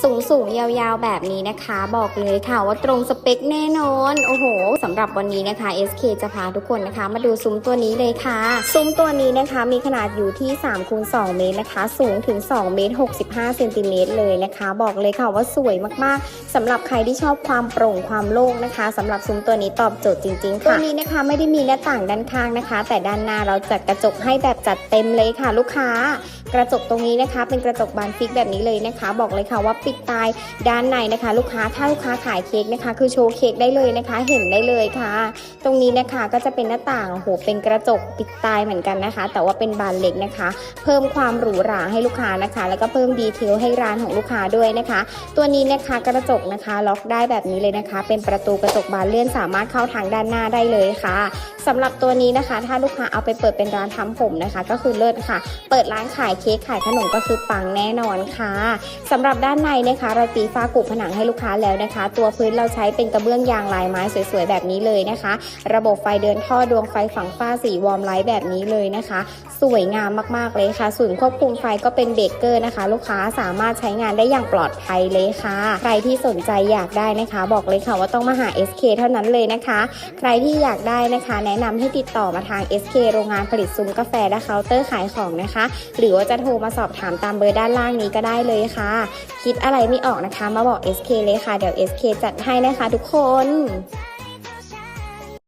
สูงสูงๆยาวๆ แบบนี้นะคะ บอกเลยค่ะว่าตรงสเปคแน่นอน โอ้โหสำหรับวันนี้นะคะ SK จะพาทุกคนนะคะ มาดูซุ้มตัวนี้เลยค่ะ ซุ้มตัวนี้นะคะ มีขนาดอยู่ที่3คูณ2เมตรนะคะ สูงถึง2เมตร65เซนติเมตรเลยนะคะ บอกเลยค่ะว่าสวยมากๆสำหรับใครที่ชอบความโปร่งความโล่งนะคะสำหรับซุ้มตัวนี้ตอบโจทย์จริงๆค่ะตัวนี้นะคะไม่ได้มีหน้าต่างด้านข้างนะคะ แต่ด้านหน้าเราจัดกระจกให้แบบจัดเต็มเลยค่ะ ลูกค้า กระจกตรงนี้นะคะ เป็นกระจกบานฟิกแบบนี้เลยนะคะ บอกเลยค่ะว่าปิดตายด้านในนะคะ ลูกค้าถ้าลูกค้าขายเค้กนะคะ คือโชว์เค้กได้เลยนะคะ เห็นได้เลยค่ะ ตรงนี้นะคะก็จะเป็นหน้าต่างโหเป็นกระจกปิดตายเหมือนกันนะคะ แต่ว่าเป็นบานเล็กนะคะ เพิ่มความหรูหราให้ลูกค้านะคะ แล้วก็เพิ่มดีเทลให้ร้านของลูกค้าด้วยนะคะ ตัวนี้นะคะกระจกนะคะ ล็อกได้แบบนี้เลยนะคะ เป็นประตูกระจกบานเลื่อนสามารถเข้าทางด้านหน้าได้เลยค่ะสำหรับตัวนี้นะคะ ถ้าลูกค้าเอาไปเปิดเป็นร้านทำผมนะคะ ก็คือเลิศค่ะ เปิดร้านขายเค้กขายขนมก็คือปังแน่นอนค่ะสำหรับด้านในนะคะ เราตีฝ้ากุผนังให้ลูกค้าแล้วนะคะ ตัวพื้นเราใช้เป็นกระเบื้องยางลายไม้สวยๆแบบนี้เลยนะคะ ระบบไฟเดินท่อดวงไฟฝังฝ้าสีวอร์มไลท์แบบนี้เลยนะคะ สวยงามมากๆเลยค่ะศูนย์ควบคุมไฟก็เป็นเบรกเกอร์นะคะ ลูกค้าสามารถใช้งานได้อย่างปลอดภัยเลยค่ะ ใครที่สนใจอยากได้นะคะ บอกเลยค่ะว่าต้องมาหา SK เท่านั้นเลยนะคะ ใครที่อยากได้นะคะแนะนำให้ติดต่อมาทาง SK โรงงานผลิตซุ้มกาแฟและเคาน์เตอร์ขายของนะคะ หรือว่าจะโทรมาสอบถามตามเบอร์ด้านล่างนี้ก็ได้เลยค่ะ คิดอะไรไม่ออกนะคะ มาบอก SK เลยค่ะ เดี๋ยว SK จัดให้นะคะทุกคน